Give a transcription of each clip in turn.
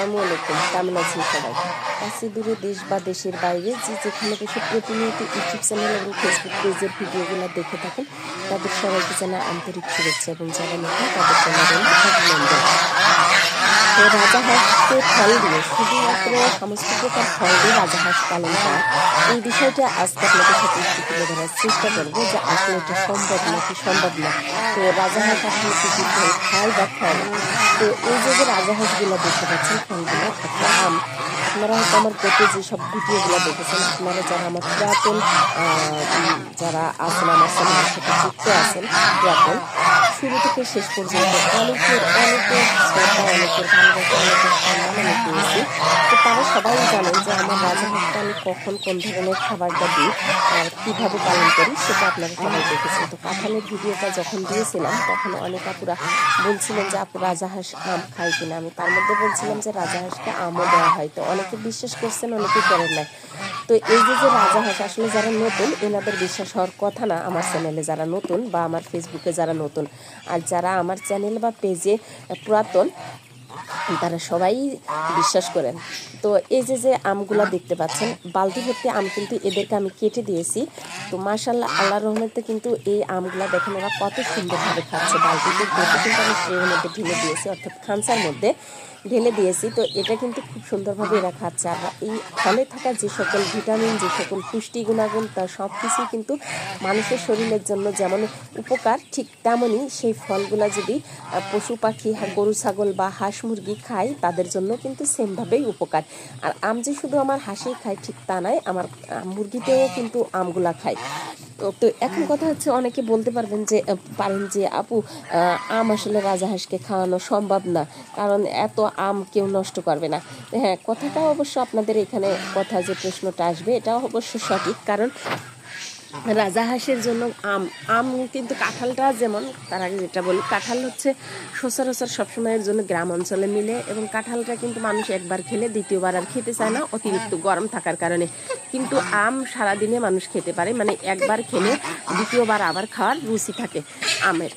আসসালামু আলাইকুম কেমন আছেন সবাই কাছে দূরে দেশ বা দেশের বাইরে যে যেখানে বসে প্রতিনিয়ত ইউটিউব চ্যানেল এবং ফেসবুক পেজের ভিডিওগুলো দেখে থাকেন, তাদের সবাইকে জানা আন্তরিক শুভেচ্ছা এবং যারা নতুন তাদের জন্য। অভিনন্দন তো রাজাহাঁসকে ফল দিয়ে শুধুমাত্র সমস্ত প্রকার ফল দিয়ে রাজাহাঁস পালন করা। এই বিষয়টা আজকে আপনাদের সাথে একটু তুলে ধরার চেষ্টা করব যে আসলে এটা সম্ভব নাকি সম্ভব না। তো রাজাহাঁস আসলে কি কি ফল খায় বা না? তো এই যে যে রাজাহাঁসগুলো দেখতে পাচ্ছেন, ফলগুলো একটা আম। আপনারা হয়তো আমার গত যেসব ভিডিওগুলো দেখেছেন, আপনারা যারা আমার পুরাতন যারা আছেন, আমার সাথে যুক্ত আছেন, পুরাতন শুরু থেকে শেষ পর্যন্ত অনেকের অনেকের শ্রদ্ধা, অনেকের ভালোবাসা, অনেকের সম্মান আমি পেয়েছি তো তারা সবাই জানেন যে আমার রাজা রাজাহাঁসটা আমি কখন, কোন ধরনের খাবারটা দিই আর কীভাবে পালন করি সেটা আপনারা সবাই দেখেছেন। তো কাঁঠালের ভিডিওটা যখন দিয়েছিলাম, তখন অনেক আপুরা বলছিলেন যে আপু রাজাহাঁস আম খাই কিনা। আমি তার মধ্যে বলছিলাম যে রাজা রাজাহাঁসকে আমও দেওয়া হয়। তো অনেকে বিশ্বাস করছেন, অনেকে করেন নাই। তো এই যে যে রাজাহাঁস আসলে যারা নতুন, এনাদের বিশ্বাস হওয়ার কথা না আমার চ্যানেলে যারা নতুন বা আমার ফেসবুকে যারা নতুন। আর যারা আমার চ্যানেল বা পেজে পুরাতন, তারা সবাই বিশ্বাস করেন। তো এই যে যে আমগুলা দেখতে পাচ্ছেন, বালতি ভর্তি আম কিন্তু এদেরকে আমি কেটে দিয়েছি। তো মাশাল্লাহ আল্লাহ রহমতে কিন্তু এই আমগুলা দেখেন ওরা কত সুন্দরভাবে খাচ্ছে। বালতিতে কিন্তু আমি ট্রের মধ্যে ঢেলে দিয়েছি, অর্থাৎ খানসার মধ্যে। ঢেলে দিয়েছি। তো এটা কিন্তু খুব সুন্দরভাবে এরা খাচ্ছে আর এই ফলে থাকা যে সকল ভিটামিন, যে সকল পুষ্টি গুণাগুণ তার সব কিছুই কিন্তু মানুষের শরীরের জন্য যেমন উপকার, ঠিক তেমনই সেই ফলগুলা যদি পশু পাখি গরু, ছাগল বা হাঁস মুরগি খায়, তাদের জন্য কিন্তু সেমভাবেই উপকার। আর আম যে শুধু আমার হাঁসেই খায়, ঠিক তা নয়, আমার মুরগিতেও কিন্তু আমগুলা খায়। তো এখন কথা হচ্ছে অনেকে বলতে পারবেন যে পারেন যে, আপু আম আসলে রাজাহাঁসকে খাওয়ানো সম্ভব না, কারণ এত আম কেউ নষ্ট করবে না। হ্যাঁ কথাটা অবশ্য আপনাদের এখানে কথা যে প্রশ্নটা আসবে, এটা অবশ্য সঠিক, কারণ রাজাহাঁসের জন্য আম আম কিন্তু কাঁঠালটা যেমন, তার আগে যেটা বলি, কাঁঠাল হচ্ছে সচরাচর সবসময়ের জন্য গ্রাম অঞ্চলে মিলে এবং কাঁঠালটা কিন্তু মানুষ একবার খেলে দ্বিতীয়বার আর খেতে চায় না, অতিরিক্ত গরম থাকার কারণে। কিন্তু আম সারাদিনে মানুষ খেতে পারে মানে একবার খেলে দ্বিতীয়বার আবার খাওয়ার রুচি থাকে। আমের।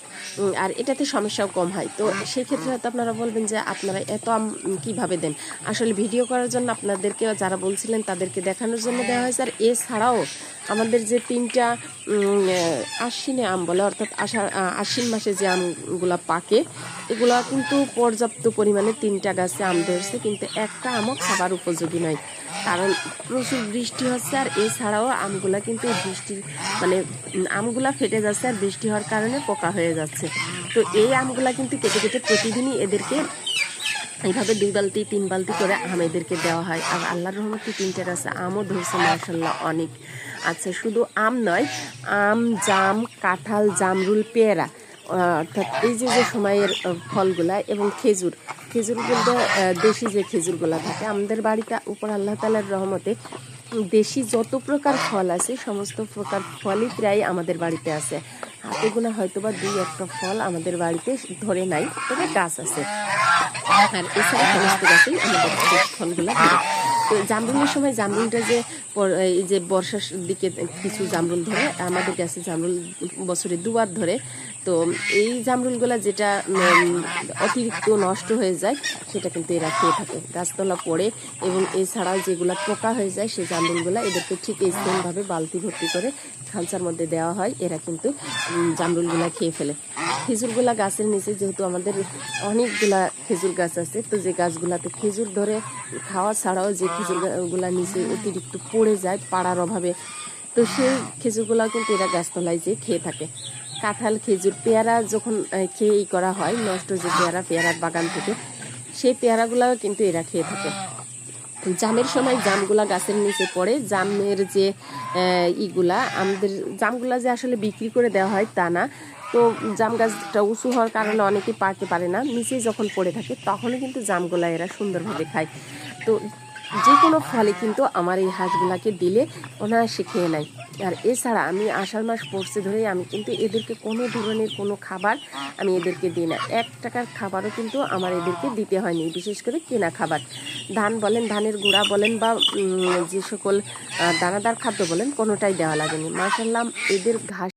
আর এটাতে সমস্যাও কম হয়। তো সেই ক্ষেত্রে হয়তো আপনারা বলবেন যে আপনারা এত আম কীভাবে দেন? আসলে ভিডিও করার জন্য আপনাদেরকে যারা বলছিলেন তাদেরকে দেখানোর জন্য দেওয়া হয়েছে। আর এছাড়াও আমাদের যে তিনটা আশ্বিনে আম বলে অর্থাৎ আহ, আশ্বিন মাসে যে আমগুলা পাকে এগুলা কিন্তু পর্যাপ্ত পরিমাণে তিনটা গাছে আম ধরছে। কিন্তু একটা আমও খাবার উপযোগী নয়। কারণ প্রচুর বৃষ্টি হচ্ছে আর এছাড়াও আমগুলা কিন্তু এই বৃষ্টি মানে আমগুলা ফেটে যাচ্ছে আর বৃষ্টি হওয়ার কারণে পোকা হয়ে যাচ্ছে। তো এই আমগুলা কিন্তু কেটে কেটে প্রতিদিনই এদেরকে এইভাবে দুই বালতি, তিন বালতি করে আম এদেরকে দেওয়া হয়। আর আল্লাহর রহমতে তিনটে গাছে আমও ধরছে মার্শাল্লাহ অনেক আচ্ছা শুধু আম নয়, আম, জাম, কাঁঠাল, জামরুল, পেয়ারা, অর্থাৎ এই যে যে সময়ের ফলগুলা এবং খেজুর। খেজুর বলতে দেশি যে খেজুরগুলা থাকে, আমাদের বাড়িতে উপর আল্লাহ তালার রহমতে দেশি যত প্রকার ফল আছে, সমস্ত প্রকার ফলই প্রায় আমাদের বাড়িতে আছে। হাতে গোনা হয়তো বা দুই একটা ফল আমাদের বাড়িতে ধরে নাই, তবে গাছ আছে। আর এছাড়া সমস্ত গাছেই আমাদের ফলগুলো তো জামরুলের সময় জামরুলটা যে এই যে বর্ষার দিকে কিছু জামরুল ধরে, আমাদের গাছে জামরুল বছরে দুবার ধরে, তো এই জামরুলগুলা যেটা অতিরিক্ত নষ্ট হয়ে যায়, সেটা কিন্তু এরা খেয়ে থাকে। গাছতলা পড়ে এবং এছাড়াও যেগুলা পোকা হয়ে যায় সেই জামরুলগুলা এদেরকে ঠিক এই সেমভাবে বালতি ভর্তি করে খাঁচার মধ্যে দেওয়া হয়, এরা কিন্তু জামরুলগুলা খেয়ে ফেলে। খেজুরগুলা গাছের নিচে যেহেতু আমাদের অনেকগুলা খেজুর গাছ আছে, তো যে গাছগুলাতে খেজুর ধরে খাওয়া ছাড়াও যে খেজুরগুলা নিচে অতিরিক্ত পড়ে যায়, পাড়ার অভাবে। তো সেই খেজুরগুলাও কিন্তু এরা গাছতলায় যে খেয়ে থাকে। কাঁঠাল, খেজুর, পেয়ারা যখন খেয়ে ই করা হয়, নষ্ট যে পেয়ারা, পেয়ারার বাগান থেকে, সেই পেয়ারাগুলাও কিন্তু এরা খেয়ে থাকে। জামের সময় জামগুলা গাছের নিচে পড়ে। জামের যে ইগুলা, আমাদের জামগুলা যে আসলে বিক্রি করে দেওয়া হয় তা না। তো জাম গাছটা উঁচু হওয়ার কারণে অনেকে পারতে পারে না। নিচে যখন পড়ে থাকে, তখনই কিন্তু জামগুলা এরা সুন্দরভাবে খায়। তো যে কোনো ফলে কিন্তু আমার এই হাঁসগুলাকে দিলে অনায়াসে খেয়ে নেয়। আর এছাড়া আমি আষাঢ় মাস পড়ছে ধরেই আমি কিন্তু এদেরকে কোনো ধরনের কোনো খাবার আমি এদেরকে দিই না। এক টাকার খাবারও কিন্তু আমার এদেরকে দিতে হয়নি, বিশেষ করে কেনা খাবার। ধান বলেন, ধানের গুঁড়া বলেন বা যে সকল দানাদার খাদ্য বলেন, কোনোটাই দেওয়া লাগেনি। মাসাল্লাহ এদের ঘাস